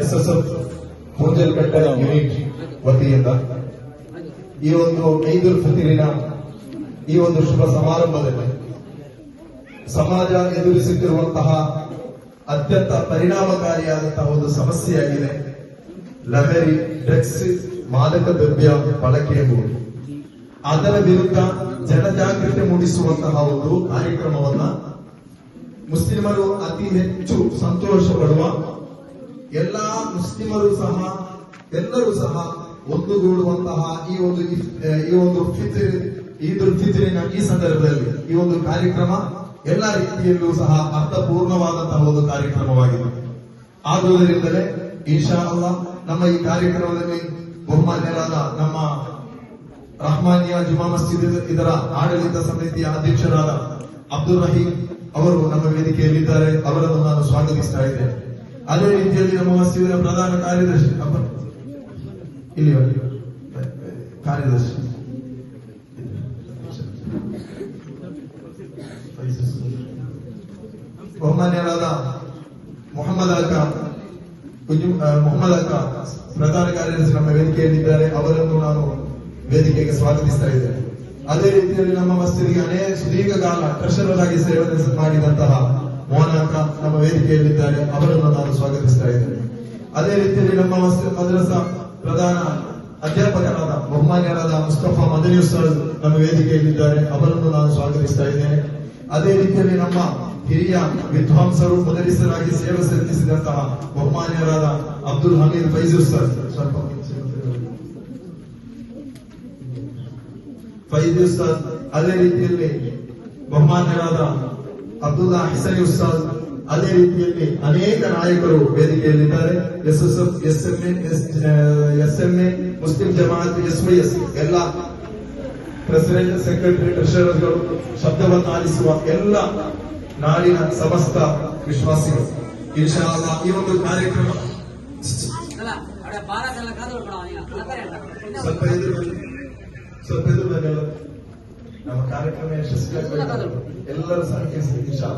S S F unit ವತಿಯಿಂದ ಈ ಒಂದು ಐದು ಫಿತಿರಿನ ಈ ಒಂದು ಶುಭ ಸಮಾರಂಭದಲ್ಲಿ ಸಮಾಜ ಎದುರಿಸುತ್ತಿರುವಂತಹ ಅತ್ಯಂತ ಪರಿಣಾಮಕಾರಿಯಾದಂತಹ ಒಂದು ಸಮಸ್ಯೆಯಾಗಿದೆ. ಲಹರಿ ಡ್ರಗ್ಸ್, ಮಾದಕ ದ್ರವ್ಯ ಬಳಕೆ ಎಂಬುದು. ಅದರ ವಿರುದ್ಧ ಜನಜಾಗೃತಿ ಮೂಡಿಸುವಂತಹ ಒಂದು ಕಾರ್ಯಕ್ರಮವನ್ನ ಮುಸ್ಲಿಮರು ಅತಿ ಹೆಚ್ಚು ಸಂತೋಷ ಪಡುವ ಎಲ್ಲಾ ಮುಸ್ಲಿಮರು ಸಹ, ಎಲ್ಲರೂ ಸಹ ಒಂದುಗೂಡುವಂತಹ ಈ ಒಂದು ಈ ಒಂದು ಫಿತ್ರಿ ಈದುಲ್ ಫಿತ್ರಿನ ಈ ಸಂದರ್ಭದಲ್ಲಿ ಈ ಒಂದು ಕಾರ್ಯಕ್ರಮ ಎಲ್ಲ ರೀತಿಯಲ್ಲೂ ಸಹ ಅರ್ಥಪೂರ್ಣವಾದಂತಹ ಒಂದು ಕಾರ್ಯಕ್ರಮವಾಗಿದೆ. ಆದುದರಿಂದಲೇ ಈಶಾ ಅಲ್ಲಾ ನಮ್ಮ ಈ ಕಾರ್ಯಕ್ರಮದಲ್ಲಿ ಬಹುಮಾನ್ಯರಾದ ನಮ್ಮ ರಹಮಾನಿಯಾ ಜುಮಾ ಮಸ್ಜಿದ್ ಇದರ ಆಡಳಿತ ಸಮಿತಿಯ ಅಧ್ಯಕ್ಷರಾದ ಅಬ್ದುಲ್ ರಹೀಂ ಅವರು ನಮ್ಮ ವೇದಿಕೆಯಲ್ಲಿದ್ದಾರೆ. ಅವರನ್ನು ನಾನು ಸ್ವಾಗತಿಸ್ತಾ ಇದ್ದೇನೆ ಅದೇ ರೀತಿಯಲ್ಲಿ ನಮ್ಮ ಮಸ್ಜಿದಿನ ಪ್ರಧಾನ ಕಾರ್ಯದರ್ಶಿ ಅಬ್ಬ ಇಲ್ಲಿ ಬನ್ನಿ. ಕಾರ್ಯದರ್ಶಿ. ಬಹುಮಾನ್ಯರಾದ ಮೊಹಮ್ಮದ್ ಅಕ್ಕ ಕುಂಜು- ಆ, ಮೊಹಮ್ಮದ್ ಅಕ್ಕ ಪ್ರಧಾನ ಕಾರ್ಯದರ್ಶಿ ನಮ್ಮ ವೇದಿಕೆಯಲ್ಲಿದ್ದಾರೆ. ಅವರನ್ನು ನಾನು ವೇದಿಕೆಗೆ ಸ್ವಾಗತಿಸ್ತಾ ಇದ್ದೇನೆ ಅದೇ ರೀತಿಯಲ್ಲಿ ನಮ್ಮ ಮಸ್ತಿಗೆ ಅನೇಕ ಸುದೀರ್ಘ ಕಾಲ ಟ್ರೆಷರರ್ ಆಗಿ ಸೇವೆ ಮಾಡಿದಂತಹ ಮೋನಾಕ ನಮ್ಮ ವೇದಿಕೆಯಲ್ಲಿದ್ದಾರೆ. ಅವರನ್ನು ನಾನು ಸ್ವಾಗತಿಸ್ತಾ ಇದ್ದೇನೆ. ಅದೇ ರೀತಿಯಲ್ಲಿ ನಮ್ಮ ಮದ್ರಸ ಪ್ರಧಾನ ಅಧ್ಯಾಪಕರಾದ ಬಹುಮಾನ್ಯರಾದ ಮುಸ್ತಫಾ ಮದನಿ ಸರ್ ನಮ್ಮ ವೇದಿಕೆಯಲ್ಲಿದ್ದಾರೆ. ಅವರನ್ನು ನಾನು ಸ್ವಾಗತಿಸ್ತಾ ಇದ್ದೇನೆ. ಅದೇ ರೀತಿಯಲ್ಲಿ ನಮ್ಮ ಹಿರಿಯ ವಿದ್ವಾಂಸರು ಮೊದಲಿಸರಾಗಿ ಸೇವೆ ಸಲ್ಲಿಸಿದಂತಹ ಬಹುಮಾನ್ಯರಾದ ಅಬ್ದುಲ್ ಹಮೀದ್ ಫೈಜು ಸರ್. ಸ್ವಲ್ಪ ಫೈಜ್ ಉಸ್ತಾದ್ ಅದೇ ರೀತಿಯಲ್ಲಿ ಬಹುಮಾನ್ಯರಾದ ಅಬ್ದುಲ್ಲಾ ಹಸನಿ ಉಸ್ತಾದ್ ಅದೇ ರೀತಿಯಲ್ಲಿ ಅನೇಕ ನಾಯಕರು ವೇದಿಕೆಯಲ್ಲಿದ್ದಾರೆ. S S F S M S S M A Muslim Jamaat S Y S ಎಲ್ಲ ಪ್ರೆಸಿಡೆಂಟ್ ಸೆಕ್ರೆಟರಿ ಟ್ರೆಷರರ್ಗಳು ಶಬ್ದವನ್ನು ಆಲಿಸುವ ಎಲ್ಲ ನಾಡಿನ ಸಮಸ್ತ ವಿಶ್ವಾಸಿಗಳು. ಇನ್ಶಾ ಈ ಒಂದು ಕಾರ್ಯಕ್ರಮ ಸ್ವಲ್ಪ ಎದುರು ನಮ್ಮ ಕಾರ್ಯಕ್ರಮ ಯಶಸ್ವಿಯಾಗಬೇಕು ಎಲ್ಲರ ಸಂಖ್ಯೆ ಇನ್ಶಾ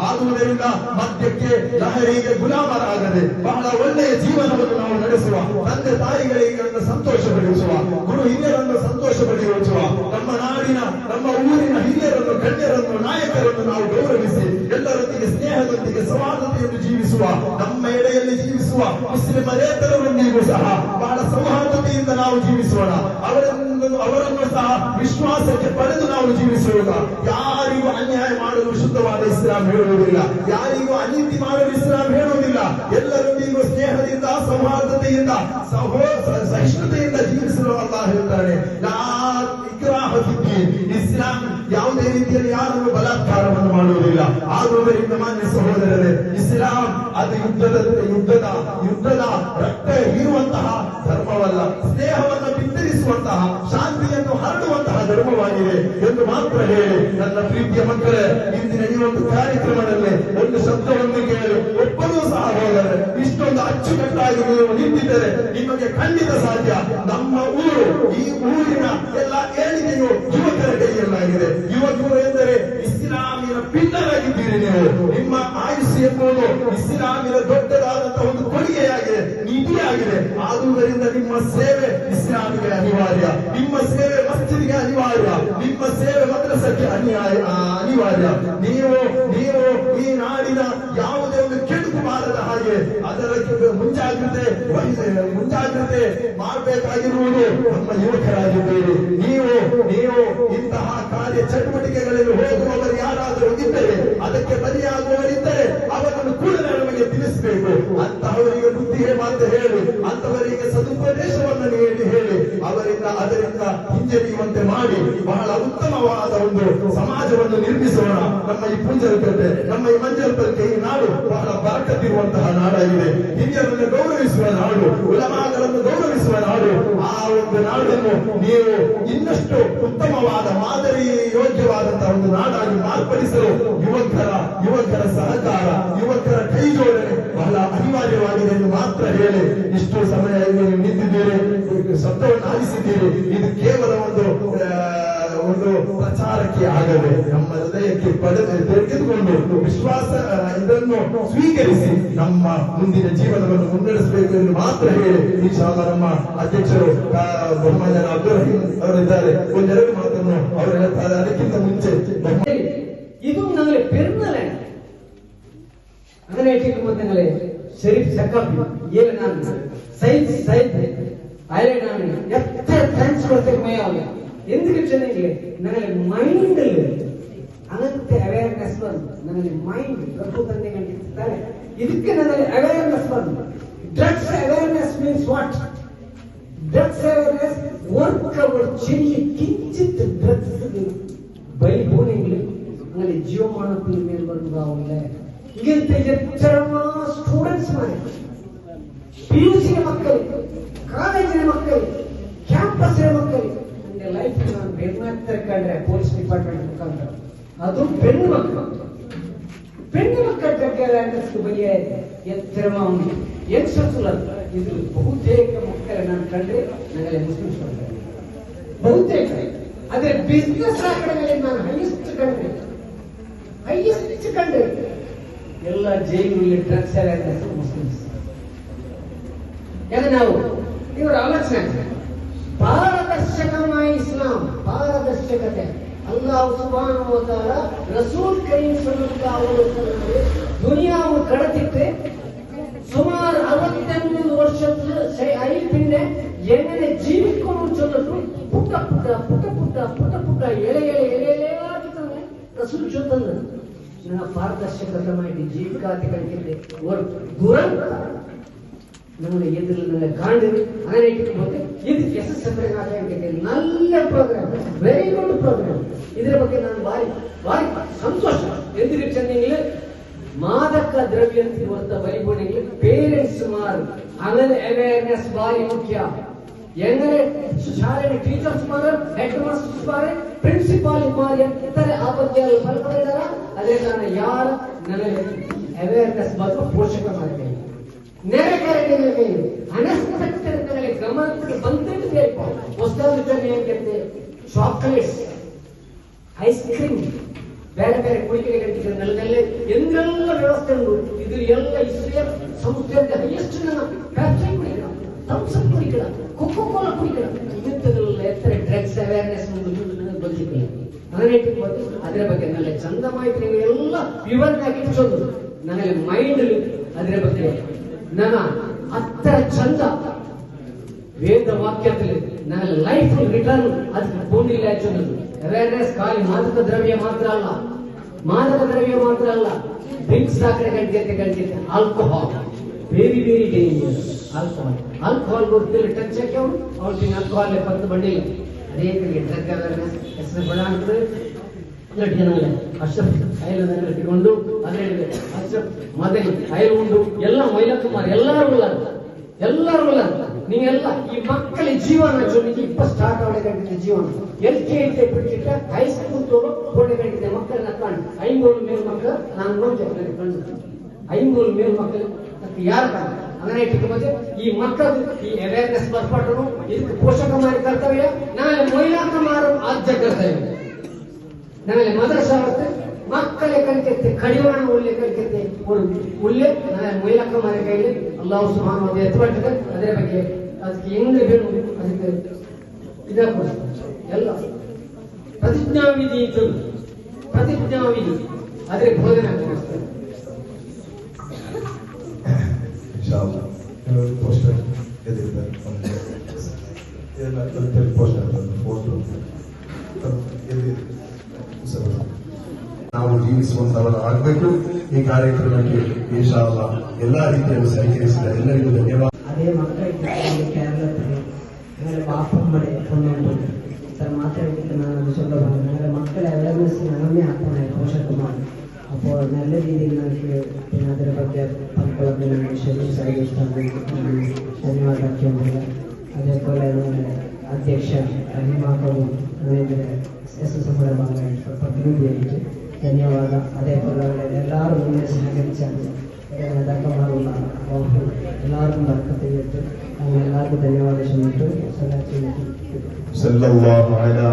ಆದುದರಿಂದ ಮದ್ಯಕ್ಕೆ ಲಹರಿಗೆ ಗುಲಾಮರಾಗದೆ ಬಹಳ ಒಳ್ಳೆಯ ಜೀವನವನ್ನು ನಾವು ನಡೆಸುವ ತಂದೆ ತಾಯಿಗಳಿಗೆ ಸಂತೋಷ ಪಡಿಸುವ ಗುರು ಹಿರಿಯರನ್ನು ಸಂತೋಷ ಪಡಿಸುವ ನಮ್ಮ ನಾಡಿನ ನಮ್ಮ ಊರಿನ ಹಿರಿಯರನ್ನು ಗಣ್ಯರನ್ನು ನಾಯಕರನ್ನು ನಾವು ಗೌರವಿಸಿ ಎಲ್ಲರೊಂದಿಗೆ ಸ್ನೇಹದೊಂದಿಗೆ ಸಮಾನತೆಯನ್ನು ಜೀವಿಸುವ ನಮ್ಮ ಎಡೆಯಲ್ಲಿ ಜೀವಿಸುವ ಮುಸ್ಲಿಮರೇತರರೊಂದಿಗೂ ಸಹ ಬಹಳ ಸೌಹಾರ್ದತೆಯಿಂದ ನಾವು ಜೀವಿಸೋಣ. ಅವರನ್ನು ಅವರನ್ನು ಸಹ ವಿಶ್ವಾಸಕ್ಕೆ ಪಡೆದು ನಾವು ಜೀವಿಸೋಣ. ಯಾರಿಗೂ ಅನ್ಯಾಯ ಮಾಡಲು ಶುದ್ಧವಾದ ಇಸ್ಲಾಂ ಹೇಳುವುದಿಲ್ಲ. ಯಾರಿಗೂ ಅನೀತಿ ಮಾಡಲು ಇಸ್ಲಾಂ ಹೇಳುವುದಿಲ್ಲ. ಎಲ್ಲರೊಂದಿಗೂ ಸ್ನೇಹದಿಂದ, ಸೌಹಾರ್ದತೆಯಿಂದ, ಸಹೋ ಸಹಿಷ್ಣುತೆಯಿಂದ ಜೀವಿಸಲು ಅಲ್ಲ ಹೇಳ್ತಾರೆ. ಇಸ್ಲಾಂ ಯಾವುದೇ ರೀತಿಯಲ್ಲಿ ಯಾರನ್ನು ಬಲಾತ್ಕಾರವನ್ನು ಮಾಡುವುದಿಲ್ಲ. ಆದುದರಿಂದ ಮಾನ್ಯ ಸಹೋದರರೇ, ಇಸ್ಲಾಂ ಅದು ಯುದ್ಧದ ಯುದ್ಧದ ಸ್ನೇಹವನ್ನು ಬಿತ್ತರಿಸುವಂತಹ ಶಾಂತಿಯನ್ನು ಹರಡುವಂತಹ ಧರ್ಮವಾಗಿದೆ ಎಂದು ಮಾತ್ರ ಹೇಳಿ. ನನ್ನ ಪ್ರೀತಿಯ ಮಕ್ಕಳೇ, ಇಂದಿನ ಈ ಒಂದು ಕಾರ್ಯಕ್ರಮದಲ್ಲಿ ಒಂದು ಶಬ್ದವನ್ನು ಕೇಳಿ. ಒಬ್ಬರೂ ಸಹ ಹೋದರೆ, ಇಷ್ಟೊಂದು ಅಚ್ಚುಕಟ್ಟಾಗಿ ನೀವು ನಿಂತಿದ್ದರೆ ನಿಮಗೆ ಖಂಡಿತ ಸಾಧ್ಯ. ನಮ್ಮ ಊರು, ಈ ಊರಿನ ಎಲ್ಲ ಏಳಿಗೆಯು ಯುವಕರ ಕೈಯಲ್ಲಾಗಿದೆ. ಯುವಕರು ಎಂದರೆ ಇಸ್ಲಾಮಿನ ಪಿಲ್ಲರಾಗಿದ್ದೀರಿ ನೀವು. ನಿಮ್ಮ ಆಯುಷ್ ಎಂಬುದು ಇಸ್ಲಾಮಿನ ದೊಡ್ಡದಾದಂತಹ ಒಂದು ಕೊಡುಗೆಯಾಗಿದೆ ನಿಧಿಯಾಗಿದೆ. ಆದುದರಿಂದ ನಿಮ್ಮ ಸೇವೆ ಇಸ್ಲಾಮಿಗೆ ಅನಿವಾರ್ಯ. ನಿಮ್ಮ ಸೇವೆ ಮಸ್ಜಿದ್ಗೆ ಅನಿವಾರ್ಯ. ನಿಮ್ಮ ಸೇವೆ ಮದ್ರಸಕ್ಕೆ ಅನಿವಾರ್ಯ ಅನಿವಾರ್ಯ. ನೀವು ನೀವು ಈ ನಾಡಿನ ಯಾವುದೇ ಒಂದು ಕೆಡುಕು ಬಾರದ ಹಾಗೆ ಅದರ ಮುಂಜಾಗ್ರತೆ ಮುಂಜಾಗ್ರತೆ ಮಾಡಬೇಕಾಗಿರುವುದು ನಮ್ಮ ಯುವಕರಾಗಿದ್ದೀರಿ. ನೀವು ನೀವು ಇಂತಹ ಕಾರ್ಯ ಚಟುವಟಿಕೆಗಳಲ್ಲಿ ಹೋಗುವವರು ಯಾರಾದರೂ ಇದ್ದರೆ, ಅದಕ್ಕೆ ಬಲಿಯಾಗುವವರಿದ್ದರೆ, ಅವರನ್ನು ಕೂಡಲೇ ನಮಗೆ ತಿಳಿಸಬೇಕು ಅಂತಹವರಿಗೆ ಬುದ್ಧಿಗೆ ಮಾತು ಹೇಳಿ ಅಂತವರಿಗೆ ಸದುಪದೇಶವನ್ನು ನೀಡಿ ಹೇಳಿ. ಅವರಿಂದ, ಅದರಿಂದ ಹಿಂಜರಿಯುವಂತೆ ಮಾಡಿ, ಬಹಳ ಉತ್ತಮವಾದ ಒಂದು ಸಮಾಜವನ್ನು ನಿರ್ಮಿಸೋಣ. ನಮ್ಮ ಈ ಪೂಂಜಲ್ಪೇಟೆ ನಮ್ಮ ಈ ಮಂಜಲ್ಪೇಟೆ ಈ ನಾಡು ಬಹಳ ಬರಕತ್ತಿರುವಂತಹ ನಾಡಾಗಿದೆ. ಹಿರಿಯರನ್ನು ಗೌರವಿಸುವ ನಾಡು ಉಲಮಾಗಳನ್ನು ಗೌರವಿಸುವ ನಾಡು, ಆ ಒಂದು ನಾಡನ್ನು ನೀವು ಇನ್ನಷ್ಟು ಉತ್ತಮವಾದ ಮಾದರಿ ಯೋಗ್ಯವಾದಂತಹ ಒಂದು ನಾಡಾಗಿ ಮಾರ್ಪಡಿಸಲು ಯುವಕರ ಯುವಕರ ಸಹಕಾರ ಯುವಕರ ಕೈ ಜೋಡಣೆ ಬಹಳ ಅನಿವಾರ್ಯವಾಗಿದೆ ಎಂದು ಮಾತ್ರ ಹೇಳಿ ಇಷ್ಟು ಸಮಯ ಇಲ್ಲಿ ನೀವು ನಿಂತಿದ್ದೀರಿ ಶಬ್ದವನ್ನು ಆಲಿಸಿದ್ದೀರಿ ಇದು ಕೇವಲ ಒಂದು ಆ, ಒಂದು ಪ್ರಚಾರಕ್ಕೆ ಆಗದೆ ನಮ್ಮ ಹೃದಯಕ್ಕೆ ಅದಕ್ಕೆ ಪದ ತೆಗೆದುಕೊಂಡು ವಿಶ್ವಾಸ ಆ, ಇದನ್ನು ಸ್ವೀಕರಿಸಿ ನಮ್ಮ ಮುಂದಿನ ಜೀವನವನ್ನು ಮುನ್ನಡೆಸಬೇಕು ಎಂದು ಮಾತ್ರ ಹೇಳಿ ಇನ್ಶಾಲ್ಲ ನಮ್ಮ ಅಧ್ಯಕ್ಷರು ಆ, ಬಹುಮಾನ್ಯ ಅಬ್ದುಲ್ ರಹೀಂ ಅವರಿದ್ದಾರೆ ಒಂದೆರಡು ಮಾತನ್ನು ಅವರು ಹೇಳ್ತಾರೆ ಅದಕ್ಕಿಂತ ಮುಂಚೆ ಬಹುಮಾನ್ಯ ಇದು ഞങ്ങളെ പെരുന്നലാണ് അങ്ങനെ ಶರೀಫ್ ಸಕಾಫಿ ಏನ್ ನಾನು. ಸೈನ್ಸ್ ಸೈನ್ಸ್ ಐಲೆ ನಾನು. ಎತ್ತ ಥ್ಯಾಂಕ್ಸ್ ಕೊಡ್ತೇವೆ ಮೈ ಅವಾಗ ಎಂದಿಗೆ ಚೆನ್ನಾಗಿ ನನಗೆ ಮೈಂಡ್ ಅಲ್ಲಿ ಅನಂತ ಅವೇರ್ನೆಸ್ ಬಂದು ನನಗೆ ಮೈಂಡ್ ಪ್ರಭು ತಂದೆ ಕಂಡಿರ್ತಾರೆ ಇದಕ್ಕೆ ನನಗೆ ಅವೇರ್ನೆಸ್ ಬಂದು. Drugs awareness means what drugs awareness work hour ಚೆಲ್ಲಿ ಕಿಂಚಿತ್ ಡ್ರಗ್ಸ್ ಬೈ ಬೋನಿಂಗ್ ನನಗೆ ಜೀವಮಾನ ಮೇಲೆ ಬರುವುದು ಅವನಿಗೆ ಇಲ್ಲಿಂತ ಎಚ್ಚರಮ್ಮ ಸ್ಟೂಡೆಂಟ್ಸ್ ಮನೆ ಪಿ ಯು ಸಿಯ ಮಕ್ಕಳು ಕಾಲೇಜಿನ ಮಕ್ಕಳು ಕ್ಯಾಂಪಸ್ ಮಕ್ಕಳು ನನ್ನ ಲೈಫ್ ನಾನು ಬೆನ್ನಾಗ್ತಾ ಕಂಡ್ರೆ ಪೊಲೀಸ್ ಡಿಪಾರ್ಟ್ಮೆಂಟ್ ಮುಖಾಂತರ ಅದು ಬೆನ್ನು ಮಕ್ಕಳು ಬೆನ್ನು ಮಕ್ಕಳ ಬಗ್ಗೆ ಲ್ಯಾಂಡರ್ಸ್ ಬಗ್ಗೆ ಎತ್ತರ ಉಂಟು ಏನ್ ಸತ್ತಲ್ಲ ಇದು ಬಹುತೇಕ ಮಕ್ಕಳ ನಾನು ಕಂಡ್ರೆ ನನಗೆ ಬಹುತೇಕ ಆದ್ರೆ ಬಿಸ್ನೆಸ್ ಆಕಡೆ ನಾನು ಹೈಯೆಸ್ಟ್ ಕಂಡ್ರೆ ಎಲ್ಲ ಜೈಲುಗಳಲ್ಲಿ ಡ್ರಗ್ಸ್ ಎಲ್ಲ ಮುಸ್ಲಿಮ್ಸ್. ಎಂದು ನಾವು? ಇವರು ಆಲೋಚನೆ. ಪಾರದರ್ಶಕ ಇಸ್ಲಾಂ, ಪಾರದರ್ಶಕತೆ. ಅಲ್ಲಾಹ್ ಹೋದಾರ ರಸೂಲ್ ಕರೀಂ ಅವರು ಕಡತಿಟ್ಟು ಸುಮಾರು ಅರವತ್ತೆಂಟು ವರ್ಷದ ಎಣ್ಣೆ ಜೀವಿಕೊಂಡು ಚೊಲ್ಲಟ್ಟು ಪುಟ್ಟ ಪುಟ್ಟ ಪುಟ್ಟ ಪುಟ್ಟ ಪುಟ್ಟ ಪುಟ್ಟ ಎಳೆ ಎಳೆ ಎಳೆ ಎಳೆಯಾಗಿ ರಸೂಲ್ ಚೊತ್ತಂದ್ರೆ ಪಾರದರ್ಶಕತವಾಗಿ ಜೀವಿಕಾತಿ ಕಲಿಕೆ ஒரு குரல் நம்முடைய எதிரில் காண்டு அதை நினைக்கும் போது இது எஸ் எஸ் சந்திரநாதா கேட்டேன் நல்ல ಪ್ರೋಗ್ರಾಮ್ ವೆರಿ ಗುಡ್ ಪ್ರೋಗ್ರಾಮ್ ಇದರ ಬಗ್ಗೆ ನಾನು ಭಾರಿ ಭಾರಿ ಸಂತೋಷ ಎಂದಿಗೆ ಚೆನ್ನೀಂಗ್ಲ ಮಾದಕ ದ್ರವ್ಯಂತಿ ಹೊರತ ವೈಭವನಿಗೆ ಪೇರೆಂಟ್ಸ್ ಮಾರು അങ്ങനെ അവയർനെസ് ഭാരി മുഖ്യ എങ്ങനെ ശാലയുടെ ಟೀಚರ್ಸ್ ಫಾರೆ ಪ್ರಿನ್ಸಿಪಾಲ್ ಮಾರ ಪ್ರಿನ್ಸಿಪಾಲ್ ಮಾರಿ ಎತ್ತರ ಆಪತ್ತಿಯಲ್ಲಿ ಫಲಪಡಿದಾರ ಅದೇ ಕಾರಣ ಯಾರ ನನಗೆ ಅವೇರ್ನೆಸ್ ಬಗ್ಗೆ ಪೋಷಕ ಮಾಡಿ ನೆರೆ ಕೈಯಲ್ಲಿ ಅನಸ್ಪೆಕ್ಟೆಡ್ ಗಮನಕ್ಕೆ ಬಂದಿದ್ದು ಬೇಕು. ಹೊಸದಾದ ಜನ ಏನ್ಕಂತೆ ಚಾಕ್ಲೇಟ್ಸ್ ಐಸ್ ಕ್ರೀಮ್ ಬೇರೆ ಬೇರೆ ಕುಡಿಕೆಗಳಿಗೆ ನೆಲದಲ್ಲಿ. ಎಂದೆಲ್ಲ ವ್ಯವಸ್ಥೆ ಉಂಟು ಇದು ಎಲ್ಲ ಇಸ್ರೇಲ್ ಸಂಸ್ಥೆಯಲ್ಲಿ ಹೈಯೆಸ್ಟ್ ಜನ ಫ್ಯಾಕ್ಟರಿ ಕುಡಿಕಡ ಥಮ್ಸಪ್ ಕುಡಿಗಳ ಕೊಕ್ಕೋ ಕೋಲ ಕುಡಿಕಡ ಇಂಥದ್ದೆಲ್ಲ ಎತ್ತರ ಡ್ರಗ್ಸ್ ಅವೇರ್ನೆಸ್ ಬಂದಿಲ್ಲ ರೇಟಿಗೆ ಬಂದು ಅದರ ಬಗ್ಗೆ ನನ್ನ ಚಂದ ಮಾಹಿತಿ ಎಲ್ಲ ವಿವರವಾಗಿ ಇಟ್ಕೊಂಡು ನನಗೆ ಮೈಂಡ್ ಅದರ ಬಗ್ಗೆ ನನ್ನ ಹತ್ತರ ಚಂದ ವೇದ ವಾಕ್ಯದಲ್ಲಿ ನನ್ನ ಲೈಫ್ ರಿಟರ್ನ್ ಅದಕ್ಕೆ ಭೂಮಿ ಲ್ಯಾಚುನದು ಅವೇರ್ನೆಸ್ ಖಾಲಿ ಮಾದಕ ದ್ರವ್ಯ ಮಾತ್ರ ಅಲ್ಲ. ಮಾದಕ ದ್ರವ್ಯ ಮಾತ್ರ ಅಲ್ಲ. ಡ್ರಿಂಕ್ಸ್ ಹಾಕಡೆ ಗಂಟೆ ಗಂಟೆ alcohol very very danger alcohol alcohol ಗೊತ್ತಿಲ್ಲ. ಟಚ್ ಹಾಕಿ ಅವ್ರು. ಅವ್ರಿಗೆ ಆಲ್ಕೋಹಾಲ್ ಬಂದು ಬಂಡಿಲ್ಲ ಡ್ರಗ್ ಅವೇರ್ನೆಸ್ ಹೆಸರು ಬಡ ಅಂತಂದ್ರೆ ಜನಗಳೇ ಅಶ್ರಫ್ ಐಲನ್ನು ಇಟ್ಟುಕೊಂಡು ಅದೇ ಅಶ್ರಫ್ ಮದನಿ ಐಲ್ ಉಂಡು, ಎಲ್ಲ ಎಲ್ಲರೂ ಉಳ್ಳಾರ ಎಲ್ಲರೂ ಉಳ್ಳಾರ ನೀವೆಲ್ಲ ಈ ಮಕ್ಕಳ ಜೀವನ ಜೊತೆಗೆ ಇಪ್ಪತ್ತು ಸ್ಟಾರ್ಟ್ ಆಗಬೇಕಂತಿದ್ದ ಜೀವನ. ಎಲ್ ಕೆ ಜಿ ಬಿಟ್ಟಿಟ್ಟ ಹೈಸ್ಕೂಲ್ ತೋರು ಕೊಡಬೇಕಿದ್ದೆ ಮಕ್ಕಳನ್ನ ಕಂಡು ಐನೂರು ಮೇಲ್ ಮಕ್ಕಳು ನಾನು ನೋಡ್ತೇನೆ ಕಂಡು ಐನೂರು ಮೇಲ್ ಮಕ್ಕಳು ಯಾರು ಅದನ್ನ ಇಟ್ಟುಕೊಂಡು ಈ ಮಕ್ಕಳು, ಈ ಅವೇರ್ನೆಸ್ ಬರ್ಪಟ್ಟರು. ಇದಕ್ಕೆ ಪೋಷಕ ಮಾರಿ ಕರ್ತವ್ಯ. ನಾನು ಮಹಿಳಾಕ ಮಾರು ಆದ್ಯ ಕರ್ತವ್ಯ ನನಗೆ ಮದರಸ ಆಗುತ್ತೆ. ಮಕ್ಕಳ ಕಲಿಕೆ ಕಡಿವಾಣ ಉಳ್ಳೆ ಕಲಿಕೆ ಉಳ್ಳೆ ನಾಳೆ ಮಹಿಳಾಕ ಮಾರಿ ಕೈಲಿ ಅಲ್ಲಾಹು ಸುಮಾನು ಅದು ಅದರ ಬಗ್ಗೆ ಅದಕ್ಕೆ ಹೆಂಗೆ ಹೇಳು ಅದಕ್ಕೆ ಇದಕ್ಕೆ ಎಲ್ಲ. ಪ್ರತಿಜ್ಞಾವಿಧಿ ಇದ್ದರು ಪ್ರತಿಜ್ಞಾವಿಧಿ. ಅದ್ರ ಬೋಧನೆ ಕೊಟ್ಟು ಈ ಕಾರ್ಯಕ್ರಮಕ್ಕೆ ದೇಶ ಎಲ್ಲ ರೀತಿಯನ್ನು ಸಹಕರಿಸಿದ ಎಲ್ಲರಿಗೂ ಧನ್ಯವಾದ. ಅದೇ ಮಕ್ಕಳಿಗೆ ಕೇರಳದಲ್ಲಿ ಪಾಪಂ ಮಳೆ ಪುಣ್ಯಂಟು ಸರ್ ಮಾತಾಡಿದ್ದಕ್ಕೆ ನಾನು சொல்ல போகிறேன் மக்கள் அவேர்னஸ் நானுமே ஆக்கணும் போஷக்குமார் ಅದೇ ಎಸ್ ಎಸ್ ധന്യവാദ. അതേപോലെയുള്ള എല്ലാവരും മുന്നിൽ സഹകരിച്ചാണ് നേതാക്കന്മാരുള്ള വകുപ്പ് എല്ലാവർക്കും ബർക്കത്തിൽ വെച്ച് അങ്ങനെ എല്ലാവർക്കും ധന്യവാദം ചെന്നിട്ട് സല്ലാ